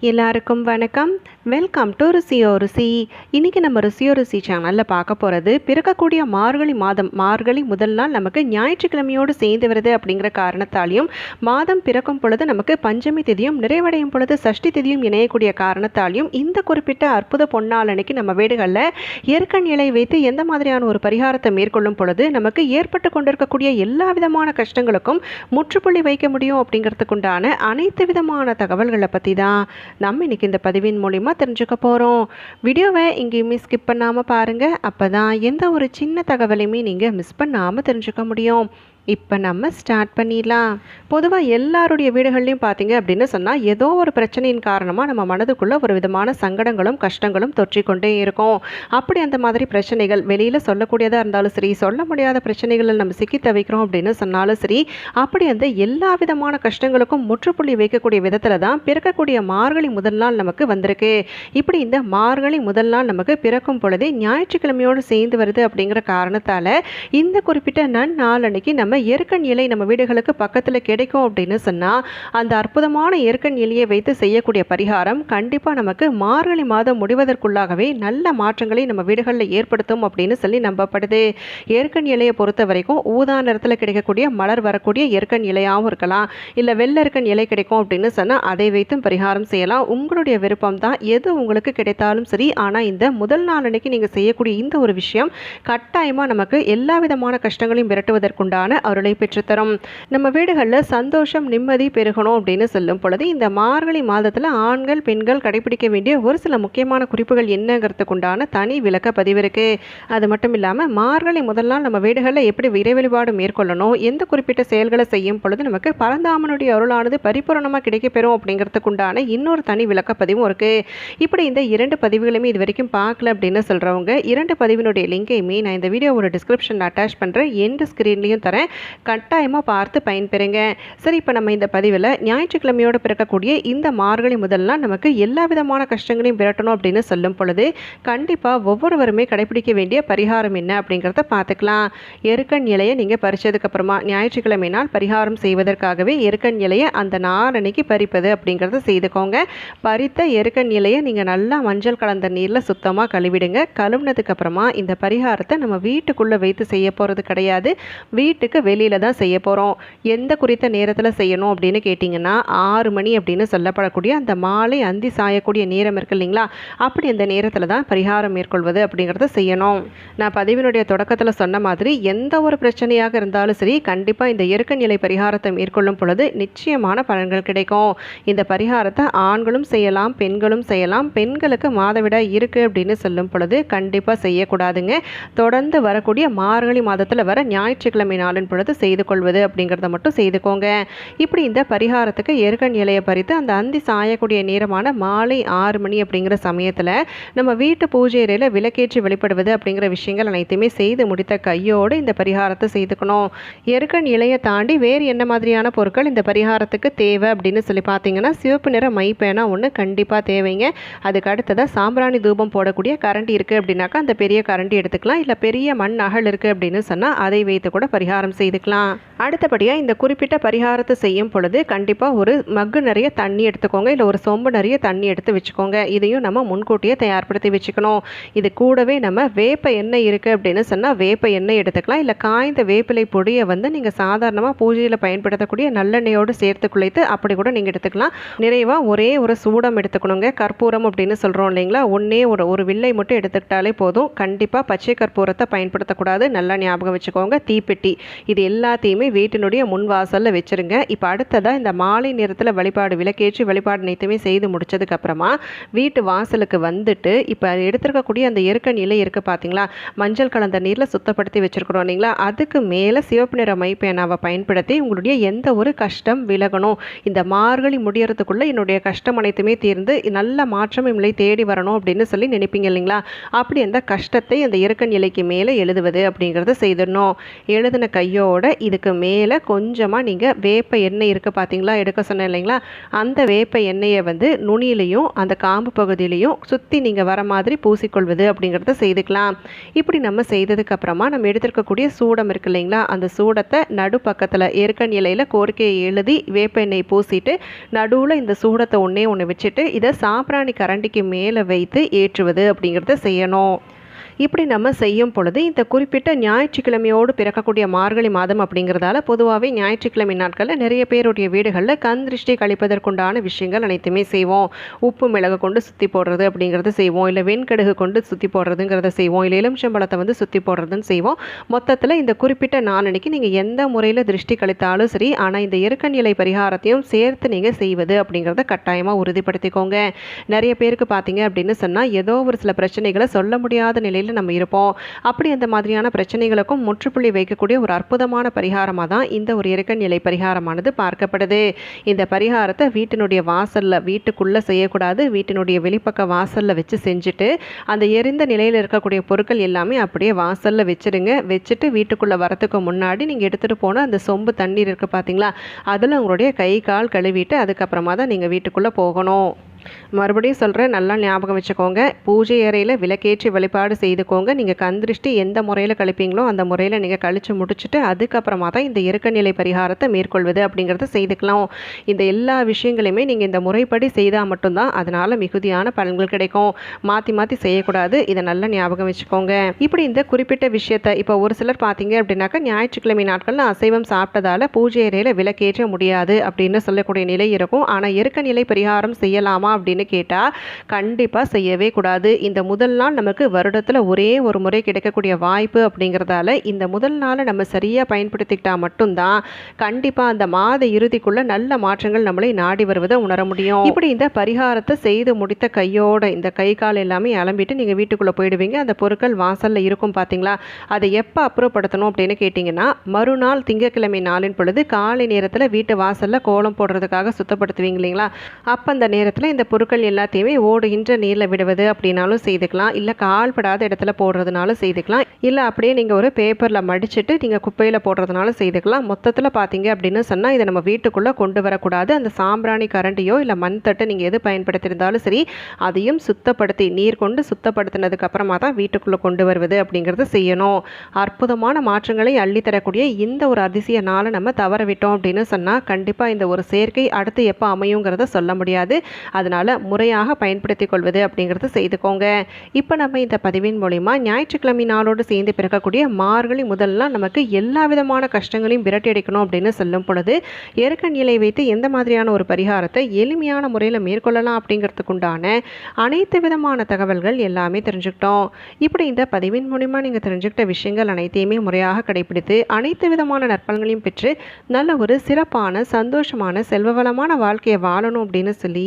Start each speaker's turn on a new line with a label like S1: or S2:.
S1: எல்லாருக்கும் வணக்கம். Welcome to ருசியோ ருசி. இன்றைக்கி நம்ம ருசியோ ருசி சேனலில் பார்க்க போகிறது பிறக்கக்கூடிய மார்கழி மாதம். மார்கழி முதல் நாள் நமக்கு ஞாயிற்றுக்கிழமையோடு சேர்ந்து வருது அப்படிங்கிற காரணத்தாலையும் மாதம் பிறக்கும் பொழுது நமக்கு பஞ்சமி திதியும் நிறைவடையும் பொழுது சஷ்டி திதியும் இணையக்கூடிய காரணத்தாலையும் இந்த குறிப்பிட்ட அற்புத பொன்னாள் அன்னைக்கு நம்ம வீடுகளில் ஏற்கன் இலை வைத்து எந்த மாதிரியான ஒரு பரிகாரத்தை மேற்கொள்ளும் பொழுது நமக்கு ஏற்பட்டு கொண்டிருக்கக்கூடிய எல்லா விதமான கஷ்டங்களுக்கும் முற்றுப்புள்ளி வைக்க முடியும் அப்படிங்கிறதுக்குண்டான அனைத்து விதமான தகவல்களை பற்றி தான் நம்ம இன்னைக்கு இந்த பதிவின் மூலிமா தெரிஞ்சுக்க போகிறோம் வீடியோவை எங்கேயுமே ஸ்கிப் பண்ணாமல் பாருங்கள் அப்போ தான் எந்த ஒரு சின்ன தகவலையுமே நீங்கள் மிஸ் பண்ணாமல் தெரிஞ்சுக்க முடியும். இப்போ நம்ம ஸ்டார்ட் பண்ணிடலாம். பொதுவாக எல்லாருடைய வீடுகள்லையும் பார்த்தீங்க அப்படின்னு சொன்னால் ஏதோ ஒரு பிரச்சனையின் காரணமாக நம்ம மனதுக்குள்ளே ஒரு விதமான சங்கடங்களும் கஷ்டங்களும் தொற்றிக்கொண்டே இருக்கும். அப்படி அந்த மாதிரி பிரச்சனைகள் வெளியில் சொல்லக்கூடியதாக இருந்தாலும் சரி சொல்ல முடியாத பிரச்சனைகளில் நம்ம சிக்கி தவிக்கிறோம் அப்படின்னு சொன்னாலும் சரி அப்படி அந்த எல்லா விதமான கஷ்டங்களுக்கும் முற்றுப்புள்ளி வைக்கக்கூடிய விதத்தில் தான் பிறக்கக்கூடிய மார்கழி முதல் நாள் நமக்கு வந்திருக்கு. இப்படி இந்த மார்கழி முதல் நாள் நமக்கு பிறக்கும் பொழுதே ஞாயிற்றுக்கிழமையோடு சேர்ந்து வருது அப்படிங்கிற காரணத்தால் இந்த குறிப்பிட்ட நன்னாள் அன்னைக்கு நம்ம எருக்கன் இலை நம்ம வீடுகளுக்கு பக்கத்தில் கிடைக்கும் அப்படின்னு சொன்னால் அந்த அற்புதமான எருக்கன் இலையை வைத்து செய்யக்கூடிய பரிகாரம் கண்டிப்பாக நமக்கு மார்கழி மாதம் முடிவதற்குள்ளாகவே நல்ல மாற்றங்களை நம்ம வீடுகளில் ஏற்படுத்தும் அப்படின்னு சொல்லி நம்பப்படுது. எருக்கன் இலையை பொறுத்த வரைக்கும் ஊதா நிறத்தில் கிடைக்கக்கூடிய மலர் வரக்கூடிய எருக்கன் இலையாகவும் இருக்கலாம். இல்லை வெள்ளெருக்கன் இலை கிடைக்கும் அப்படின்னு சொன்னால் அதை வைத்தும் பரிகாரம் செய்யலாம். உங்களுடைய விருப்பம் தான் எது உங்களுக்கு கிடைத்தாலும் சரி. ஆனால் இந்த முதல் நாள் அன்னைக்கு நீங்கள் செய்யக்கூடிய இந்த ஒரு விஷயம் கட்டாயமாக நமக்கு எல்லா விதமான கஷ்டங்களையும் விரட்டுவதற்குண்டான அருளை பெற்றுத்தரும். நம்ம வீடுகளில் சந்தோஷம் நிம்மதி பெருகணும் அப்படின்னு சொல்லும் பொழுது இந்த மார்கழி மாதத்தில் ஆண்கள் பெண்கள் கடைபிடிக்க வேண்டிய ஒரு சில முக்கியமான குறிப்புகள் என்னங்கிறதுக்குண்டான தனி விளக்க பதிவு இருக்கு. அது மட்டும் இல்லாமல் மார்கழி முதல் நாள் நம்ம வீடுகளில் எப்படி இறை வழிபாடு மேற்கொள்ளணும் எந்த குறிப்பிட்ட செயல்களை செய்யும் பொழுது நமக்கு பரந்தாமனுடைய அருளானது பரிபூரணமாக கிடைக்கப்பெறும் அப்படிங்கிறதுக்குண்டான இன்னொரு தனி விளக்க பதிவும் இருக்கு. இப்படி இந்த இரண்டு பதிவுகளுமே இது வரைக்கும் பார்க்கல அப்படின்னு சொல்கிறவங்க இரண்டு பதிவினுடைய லிங்கையுமே நான் இந்த வீடியோவோட டிஸ்கிரிப்ஷனில் அட்டாச் பண்ணுறேன் எந்த ஸ்க்ரீன்லேயும் தரேன். கட்டாயமாக பார்த்து பயன்பெறுங்க. சரி இப்போ நம்ம இந்த பதிவில் ஞாயிற்றுக்கிழமையோடு பிறக்கக்கூடிய இந்த மார்கழி முதல்லாம் நமக்கு எல்லா விதமான கஷ்டங்களையும் விரட்டணும் அப்படின்னு சொல்லும் பொழுது கண்டிப்பாக ஒவ்வொருவருமே கடைபிடிக்க வேண்டிய பரிகாரம் என்ன அப்படிங்கிறத பார்த்துக்கலாம். எருக்கன் இலையை நீங்கள் பறிச்சதுக்கப்புறமா ஞாயிற்றுக்கிழமை நாள் பரிகாரம் செய்வதற்காகவே எருக்கன் இலையை அந்த நாரணிக்கு பறிப்பது அப்படிங்கிறத செய்துக்கோங்க. பறித்த எருக்கன் இலையை நீங்கள் நல்லா மஞ்சள் கலந்த நீரில் சுத்தமாக கழுவிடுங்க. கழுவுனதுக்கப்புறமா இந்த பரிகாரத்தை நம்ம வீட்டுக்குள்ளே வைத்து செய்ய போகிறது கிடையாது. வீட்டுக்கு வெளியில் தான் செய்ய போகிறோம் எந்த குறித்த நேரத்தில் செய்யணும் அப்படின்னு கேட்டிங்கன்னா ஆறு மணி அப்படின்னு சொல்லப்படக்கூடிய அந்த மாலை அந்தி சாயக்கூடிய நேரம் இருக்கு இல்லைங்களா? அப்படி அந்த நேரத்தில் தான் பரிகாரம் மேற்கொள்வது அப்படிங்கிறத செய்யணும். நான் பதிவினுடைய தொடக்கத்தில் சொன்ன மாதிரி எந்த ஒரு பிரச்சனையாக இருந்தாலும் சரி கண்டிப்பாக இந்த இயற்கை நிலை பரிகாரத்தை மேற்கொள்ளும் பொழுது நிச்சயமான பலன்கள் கிடைக்கும். இந்த பரிகாரத்தை ஆண்களும் செய்யலாம் பெண்களும் செய்யலாம். பெண்களுக்கு மாதவிடாய் இருக்குது அப்படின்னு சொல்லும் பொழுது கண்டிப்பாக செய்யக்கூடாதுங்க. தொடர்ந்து வரக்கூடிய மார்கழி மாதத்தில் வர ஞாயிற்றுக்கிழமை நாளின் பொழுது செய்து கொள்வது அப்படிங்கிறத மட்டும் செய்துக்கோங்க. இப்படி இந்த பரிகாரத்துக்கு எருகன் இலையை பறித்து அந்த அந்தி சாயக்கூடிய நேரமான மாலை ஆறு மணி அப்படிங்கிற சமயத்தில் நம்ம வீட்டு பூஜை அறையில் விளக்கேற்றி வெளிப்படுவது அப்படிங்கிற விஷயங்கள் அனைத்துமே செய்து முடித்த கையோடு இந்த பரிகாரத்தை செய்துக்கணும். எருக்கன் இலையை தாண்டி வேறு என்ன மாதிரியான பொருட்கள் இந்த பரிகாரத்துக்கு தேவை அப்படின்னு சொல்லி பார்த்தீங்கன்னா சிவப்பு நிற மைப்பேனா ஒன்று கண்டிப்பாக தேவைங்க. அதுக்கு அடுத்ததாக சாம்பிராணி தூபம் போடக்கூடிய கரண்டி இருக்குது அப்படின்னாக்கா அந்த பெரிய கரண்டி எடுத்துக்கலாம். இல்லை பெரிய மண் அகல் இருக்குது அப்படின்னு சொன்னால் அதை வைத்து கூட பரிகாரம் செய்துக்கலாம். அடுத்தபடியாக இந்த குறிப்பிட்ட பரிகாரத்தை செய்யும் பொழுது கண்டிப்பாக ஒரு மக்கு நிறைய தண்ணி எடுத்துக்கோங்க. இல்லை ஒரு சொம்பு நிறைய தண்ணி எடுத்து வச்சுக்கோங்க. இதையும் நம்ம முன்கூட்டியே தயார்படுத்தி வச்சுக்கணும். இது கூடவே நம்ம வேப்ப எண்ணெய் இருக்குது அப்படின்னு சொன்னால் வேப்ப எண்ணெய் எடுத்துக்கலாம். இல்லை காய்ந்த வேப்பிலை பொடியை வந்து நீங்கள் சாதாரணமாக பூஜையில் பயன்படுத்தக்கூடிய நல்லெண்ணெயோடு சேர்த்து குழைத்து அப்படி கூட நீங்கள் எடுத்துக்கலாம். நிறைவாக ஒரே ஒரு சூடம் எடுத்துக்கணுங்க. கற்பூரம் அப்படின்னு சொல்கிறோம் இல்லைங்களா? ஒன்றே ஒரு ஒரு வில்லை மட்டும் எடுத்துக்கிட்டாலே போதும். கண்டிப்பாக பச்சை கற்பூரத்தை பயன்படுத்தக்கூடாது. நல்லா ஞாபகம் வச்சுக்கோங்க. தீப்பெட்டி. இது எல்லாத்தையுமே வீட்டினுடைய முன் வாசலில் வச்சுருங்க. இப்போ அடுத்ததாக இந்த மாலை நேரத்தில் வழிபாடு விளக்கேற்றி வழிபாடு அனைத்துமே செய்து முடிச்சதுக்கப்புறமா வீட்டு வாசலுக்கு வந்துட்டு இப்போ எடுத்துருக்கக்கூடிய அந்த எருக்கன் நிலை இருக்குது பார்த்தீங்களா மஞ்சள் கலந்த நீரில் சுத்தப்படுத்தி வச்சுருக்குறோம் இல்லைங்களா? அதுக்கு மேலே சிவப்பு நிற மைப்பேனாவை பயன்படுத்தி உங்களுடைய எந்த ஒரு கஷ்டம் விலகணும். இந்த மார்கழி முடியறதுக்குள்ளே என்னுடைய கஷ்டம் அனைத்துமே தீர்ந்து நல்ல மாற்றம் இம்மை தேடி வரணும் அப்படின்னு சொல்லி நினைப்பீங்க இல்லைங்களா? அப்படி அந்த கஷ்டத்தை அந்த இறக்கன் நிலைக்கு மேலே எழுதுவது அப்படிங்கிறத செய்திடணும். எழுதின கையோட இதுக்கு மேலே கொஞ்சமாக நீங்கள் வேப்ப எண்ணெய் இருக்குது பார்த்தீங்களா எடுக்க சொன்னேன் இல்லைங்களா? அந்த வேப்ப எண்ணெயை வந்து நுனியிலையும் அந்த காம்பு பகுதியிலையும் சுற்றி நீங்கள் வர மாதிரி பூசிக்கொள்வது அப்படிங்கிறத செய்துக்கலாம். இப்படி நம்ம செய்ததுக்கு அப்புறமா நம்ம எடுத்திருக்கக்கூடிய சூடம் இருக்கு இல்லைங்களா? அந்த சூடத்தை நடு பக்கத்தில் ஏற்கன் இலையில் கோரிக்கையை எழுதி வேப்ப எண்ணெய் பூசிட்டு நடுவில் இந்த சூடத்தை ஒன்றே ஒன்று வச்சுட்டு இதை சாம்பிராணி கரண்டிக்கு மேலே வைத்து ஏற்றுவது அப்படிங்கிறத செய்யணும். இப்படி நம்ம செய்யும் பொழுது இந்த குறிப்பிட்ட ஞாயிற்றுக்கிழமையோடு பிறக்கக்கூடிய மார்கழி மாதம் அப்படிங்கிறதால பொதுவாகவே ஞாயிற்றுக்கிழமை நாட்களில் நிறைய பேருடைய வீடுகளில் கண் திருஷ்டி கழிப்பதற்குண்டான விஷயங்கள் அனைத்துமே செய்வோம். உப்பு மிளகு கொண்டு சுற்றி போடுறது அப்படிங்கிறத செய்வோம். இல்லை வெண்கடுகு கொண்டு சுற்றி போடுறதுங்கிறத செய்வோம். இல்லை எலுமிச்சம்பழத்தை வந்து சுற்றி போடுறதுன்னு செய்வோம். மொத்தத்தில் இந்த குறிப்பிட்ட நாளன்னைக்கு நீங்கள் எந்த முறையில் திருஷ்டி கழித்தாலும் சரி ஆனால் இந்த எருக்கன் நிலை பரிகாரத்தையும் சேர்த்து நீங்கள் செய்வது அப்படிங்கிறத கட்டாயமாக உறுதிப்படுத்திக்கோங்க. நிறைய பேருக்கு பார்த்தீங்க அப்படின்னு சொன்னால் ஏதோ ஒரு சில பிரச்சனைகளை சொல்ல முடியாத நிலையில் நம்ம இருப்போம். அப்படி அந்த மாதிரியான பிரச்சனைகளுக்கும் முற்றுப்புள்ளி வைக்கக்கூடிய ஒரு அற்புதமான பரிகாரமாக தான் இந்த ஒரு இறக்க நிலை பரிகாரமானது பார்க்கப்படுது. இந்த பரிகாரத்தை வீட்டினுடைய வாசலில் வீட்டுக்குள்ளே செய்யக்கூடாது. வீட்டினுடைய வெளிப்பக்க வாசலில் வச்சு செஞ்சுட்டு அந்த எரிந்த நிலையில் இருக்கக்கூடிய பொருட்கள் எல்லாமே அப்படியே வாசலில் வச்சுடுங்க வச்சுட்டு வீட்டுக்குள்ளே வரத்துக்கு முன்னாடி நீங்கள் எடுத்துகிட்டு போன அந்த சொம்பு தண்ணீர் இருக்குது பார்த்தீங்களா அதில் உங்களுடைய கை கால் கழுவிட்டு அதுக்கப்புறமா தான் நீங்கள் வீட்டுக்குள்ளே போகணும். மறுபடியும் சொல்கிறேன் நல்லா ஞாபகம் வச்சுக்கோங்க. பூஜை அறையில் விளக்கேற்றி வழிபாடு செய்துக்கோங்க. நீங்கள் கந்திருஷ்டி எந்த முறையில் கழிப்பீங்களோ அந்த முறையில் நீங்கள் கழித்து முடிச்சுட்டு அதுக்கப்புறமா தான் இந்த இறுக்கநிலை பரிகாரத்தை மேற்கொள்வது அப்படிங்கிறத செய்துக்கலாம். இந்த எல்லா விஷயங்களையுமே நீங்கள் இந்த முறைப்படி செய்தால் மட்டும்தான் அதனால் மிகுதியான பலன்கள் கிடைக்கும். மாற்றி மாற்றி செய்யக்கூடாது. இதை நல்லா ஞாபகம் வச்சுக்கோங்க. இப்படி இந்த குறிப்பிட்ட விஷயத்தை இப்போ ஒரு சிலர் பார்த்தீங்க அப்படின்னாக்கா ஞாயிற்றுக்கிழமை நாட்களில் அசைவம் சாப்பிட்டதால் பூஜை அறையில் விளக்கேற்ற முடியாது அப்படின்னு சொல்லக்கூடிய நிலை இருக்கும். ஆனால் இறக்க நிலை பரிகாரம் செய்யலாமா? அப்படின்னு கேட்டால் கண்டிப்பாக செய்யவே கூடாது. இந்த முதல் நாள் நமக்கு வருடத்தில் ஒரே ஒரு முறை கிடைக்கக்கூடிய வாய்ப்பு அப்படிங்கிறதால இந்த முதல் நாளை நம்ம சரியாக பயன்படுத்திக்கிட்டால் மட்டும்தான் கண்டிப்பாக அந்த மாத இறுதிக்குள்ளே நல்ல மாற்றங்கள் நம்மளை நாடி வருவதை உணர முடியும். இப்படி இந்த பரிகாரத்தை செய்து முடித்த கையோட இந்த கை கால் எல்லாமே அலம்பிட்டு நீங்கள் வீட்டுக்குள்ளே போயிடுவீங்க. அந்த பொருட்கள் வாசலில் இருக்கும் பார்த்தீங்களா அதை எப்போ அப்புறப்படுத்தணும் அப்படின்னு கேட்டிங்கன்னா மறுநாள் திங்கக்கிழமை நாளின் பொழுது காலை நேரத்தில் வீட்டு வாசலில் கோலம் போடுறதுக்காக சுத்தப்படுத்துவீங்க இல்லைங்களா? அப்போ அந்த நேரத்தில் இந்த பொருட்கள் எல்லாத்தையுமே ஓடுகின்ற நீரில் விடுவது அப்படின்னாலும் செய்துக்கலாம். இல்லை கால்படாத இடத்துல போடுறதுனாலும் செய்துக்கலாம். இல்லை அப்படியே நீங்கள் ஒரு பேப்பரில் மடிச்சுட்டு நீங்கள் குப்பையில் போடுறதுனாலும் செய்துக்கலாம். மொத்தத்தில் பார்த்தீங்க அப்படின்னு சொன்னால் இதை நம்ம வீட்டுக்குள்ளே கொண்டு வரக்கூடாது. அந்த சாம்பிராணி கரண்டியோ இல்லை மண் தட்டு நீங்கள் எது பயன்படுத்தியிருந்தாலும் சரி அதையும் சுத்தப்படுத்தி நீர் கொண்டு சுத்தப்படுத்தினதுக்கு அப்புறமா தான் வீட்டுக்குள்ளே கொண்டு வருவது அப்படிங்கிறத செய்யணும். அற்புதமான மாற்றங்களை அள்ளித்தரக்கூடிய இந்த ஒரு அதிசய நாளை நம்ம தவற விட்டோம் அப்படின்னு சொன்னால் கண்டிப்பாக இந்த ஒரு சேர்க்கை அடுத்து எப்போ அமையுங்கிறத சொல்ல முடியாது. அதனால் முறையாக பயன்படுத்தி கொள்வது அப்படிங்கிறது செய்துக்கோங்க. இப்போ நம்ம இந்த பதிவின் மூலிமா ஞாயிற்றுக்கிழமை நாளோடு சேர்ந்து பிறக்கக்கூடிய மார்கழி முதல்லாம் நமக்கு எல்லா விதமான கஷ்டங்களையும் விரட்டி அடிக்கணும் அப்படின்னு சொல்லும் பொழுது இறக்க நிலை வைத்து எந்த மாதிரியான ஒரு பரிகாரத்தை எளிமையான முறையில் மேற்கொள்ளலாம் அப்படிங்கிறதுக்குண்டான அனைத்து விதமான தகவல்கள் எல்லாமே தெரிஞ்சுக்கிட்டோம். இப்படி இந்த பதிவின் மூலிமா நீங்கள் தெரிஞ்சுக்கிட்ட விஷயங்கள் அனைத்தையுமே முறையாக கடைபிடித்து அனைத்து விதமான நற்பலன்களையும் பெற்று நல்ல ஒரு சிறப்பான சந்தோஷமான செல்வவளமான வாழ்க்கையை வாழணும் அப்படின்னு சொல்லி